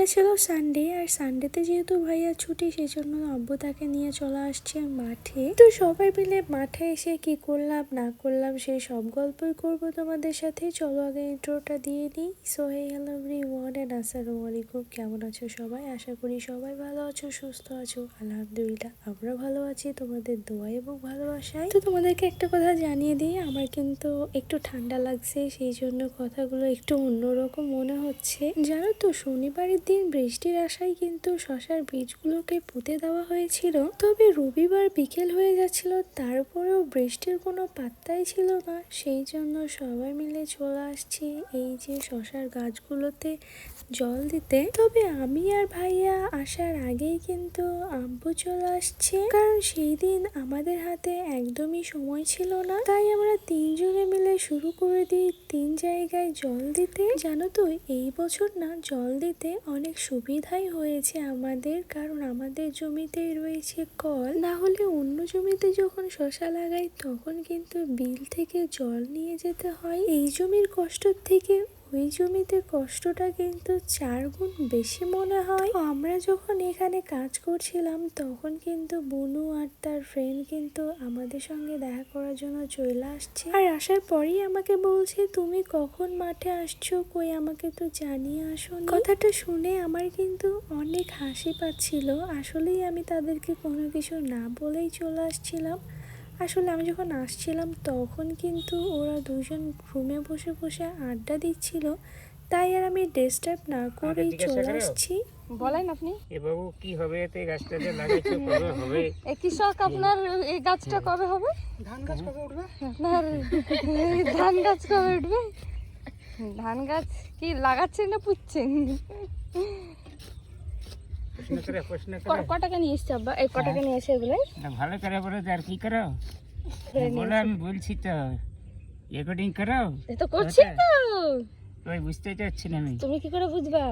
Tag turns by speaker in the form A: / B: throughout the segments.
A: এটা ছিল সানডে আর সানডেতে যেহেতু ভাইয়া ছুটি সেই জন্য আব্বু তাকে নিয়ে চলে আসছে মাঠে। তো সবাই মিলে মাঠে এসে কি করলাম, না করলাম সেই সব গল্পই করব তোমাদের সাথে। চলো আগে ইন্ট্রোটা দিয়ে নিই। So hey hello one and আসসালামু আলাইকুম কেমন আছো সবাই? আশা করি সবাই ভালো আছো, সুস্থ আছো। আলহামদুলিল্লাহ, আমরা ভালো আছি, তোমাদের দোয়া এবং ভালোবাসায়। তো তোমাদেরকে একটা কথা জানিয়ে দিই, আমার কিন্তু একটু ঠান্ডা লাগছে, সেই জন্য কথাগুলো একটু অন্যরকম মনে হচ্ছে। জানো তো, শনিবারের দিন বৃষ্টির আশায় কিন্তু শশার বীজগুলোকে পুঁতে দেওয়া হয়েছিল। তবে রবিবার বিকেল হয়ে যাচ্ছিল, তারপরেও বৃষ্টির কোনো পাত্তাই ছিল না। সেই জন্য সবাই মিলে চলে আসছি এই যে শশার গাছগুলোতে জল দিতে। তবে আমি আর ভাইয়া আসার আগেই কিন্তু আব্বু চলে আসছে। কারণ সেই দিন আমাদের হাতে একদমই সময় ছিল না। তাই আমরা তিনজনে মিলে শুরু করে দিই তিন জায়গায় জল দিতে। জানো তো, এই বছর না, জল দিতে অনেক সুবিধাই হয়েছে আমাদের, কারণ আমাদের জমিতে রয়েছে কল। না হলে অন্য জমিতে যখন শশা লাগাই, তখন কিন্তু বিল থেকে জল নিয়ে যেতে হয়। এই জমির কষ্ট থেকে ওই জমিতে কষ্টটা কিন্তু চার গুণ বেশি মনে হয়। আমরা যখন এখানে কাজ করছিলাম, তখন কিন্তু বুনু আর তার ফ্রেন্ড কিন্তু আমাদের সঙ্গে দেখা করার জন্য চলে আসছে। আর আসার পরেই আমাকে বলছে, তুমি কখন মাঠে আসছো? কই আমাকে তো জানিয়ে আসো কথাটা শুনে আমার কিন্তু অনেক হাসি পাচ্ছিল। আসলেই আমি তাদেরকে কোনো কিছু না বলেই চলে আসছিলাম। আসলে আমি যখন আসছিলাম তখন কিন্তু ওরা দুজন রুমে বসে বসে আড্ডা দিচ্ছিল। তাই আর আমি ডিস্টার্ব না করেই চলে আসছি।
B: বলেন আপনি।
C: এ বাবু কি হবে? এতে গাছটা যে লাগাইছো কবে হবে?
B: এ কৃষক আপনার এই গাছটা কবে হবে? ধান গাছ কবে উঠবে? আপনার ধান গাছ কবে উঠবে? ধান গাছ কি লাগাচ্ছেন না পুচ্ছেন
C: প্রশ্ন করে প্রশ্ন করে।
B: ক টাকা নিয়ে এসছে আব্বা? এই ক টাকা নিয়ে এসে এগুলো?
C: ভালো করে বলো আর কি করো? বলো আমি বলছি তো। রেকর্ডিং করো?
B: এ তো করছি তো।
C: ওই বুঝতেই তো না আমি।
B: তুমি কি করে বুঝবা?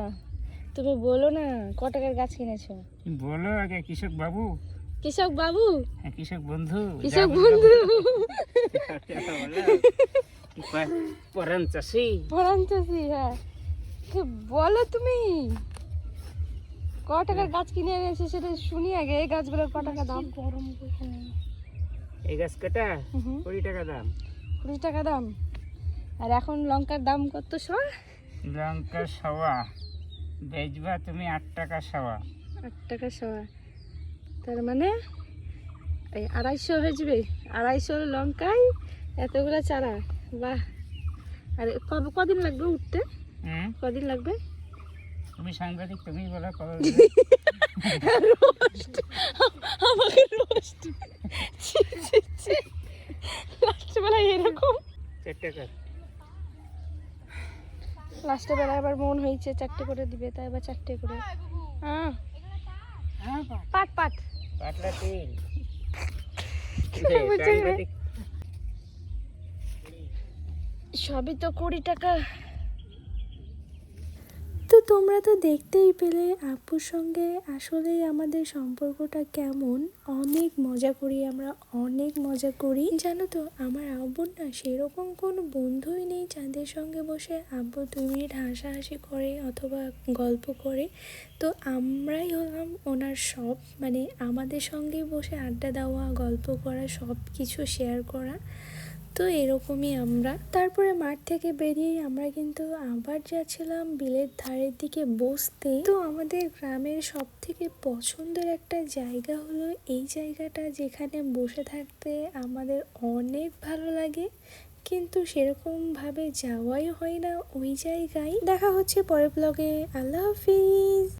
B: তুমি বলো না ক টাকার গাছ কিনেছো?
C: বলো আগে কৃষক বাবু।
B: কৃষক বাবু?
C: হ্যাঁ, কৃষক বন্ধু।
B: কৃষক বন্ধু।
C: কয়, চাষি।
B: পড়ান চাষি হ্যাঁ। বলো তুমি? ক টাকার গাছ কিনে এনেছো সেটা শুনি আগে এই গাছগুলোর ক টাকা দাম গরম
C: এই গাছ কাটা? কুড়ি টাকা দাম।
B: কুড়ি টাকা দাম। আর এখন লঙ্কার দাম কত শোয়া
C: লঙ্কা সওয়া। বেচবা তুমি আট টাকা সওয়া।
B: আট টাকা শোয়া তার মানে এই আড়াইশো হয়ে যাবে আড়াইশো লঙ্কায় এতগুলো চারা। বাহ। আর কবে কদিন লাগবে উঠতে? কদিন লাগবে?
C: তুমি সাংবাদিক তুমি বলো
B: আমাকে রোস্ট। এরকম।
C: চার টাকা
B: লাস্টে বেলায় আবার মন হয়েছে চারটে করে দিবে তাই আবার চারটে করে। হ্যাঁ পাট। পাট
C: তেল। সাংবাদিক।
B: সবই তো কুড়ি টাকা।
A: তোমরা তো দেখতেই পেলে আপুর সঙ্গে আসলেই আমাদের সম্পর্কটা কেমন। অনেক মজা করি আমরা, অনেক মজা করি। জানো তো, আমার আব্বুর না সেরকম কোনো বন্ধুই নেই যাদের সঙ্গে বসে আব্বু দুই মিনিট হাসাহাসি করে অথবা গল্প করে। তো আমরাই হলাম ওনার সব মানে আমাদের সঙ্গে বসে আড্ডা দেওয়া, গল্প করা সব কিছু শেয়ার করা। তো এরকমই আমরা। তারপরে মাঠ থেকে বেরিয়ে আমরা কিন্তু আবার যাচ্ছিলাম বিলের ধারের দিকে বসতে। তো আমাদের গ্রামের সব থেকে পছন্দের একটা জায়গা হলো এই জায়গাটা যেখানে বসে থাকতে আমাদের অনেক ভালো লাগে। কিন্তু সেরকমভাবে যাওয়াই হয় না ওই জায়গায়। দেখা হচ্ছে পরের ব্লগে আল্লাহ হাফিজ।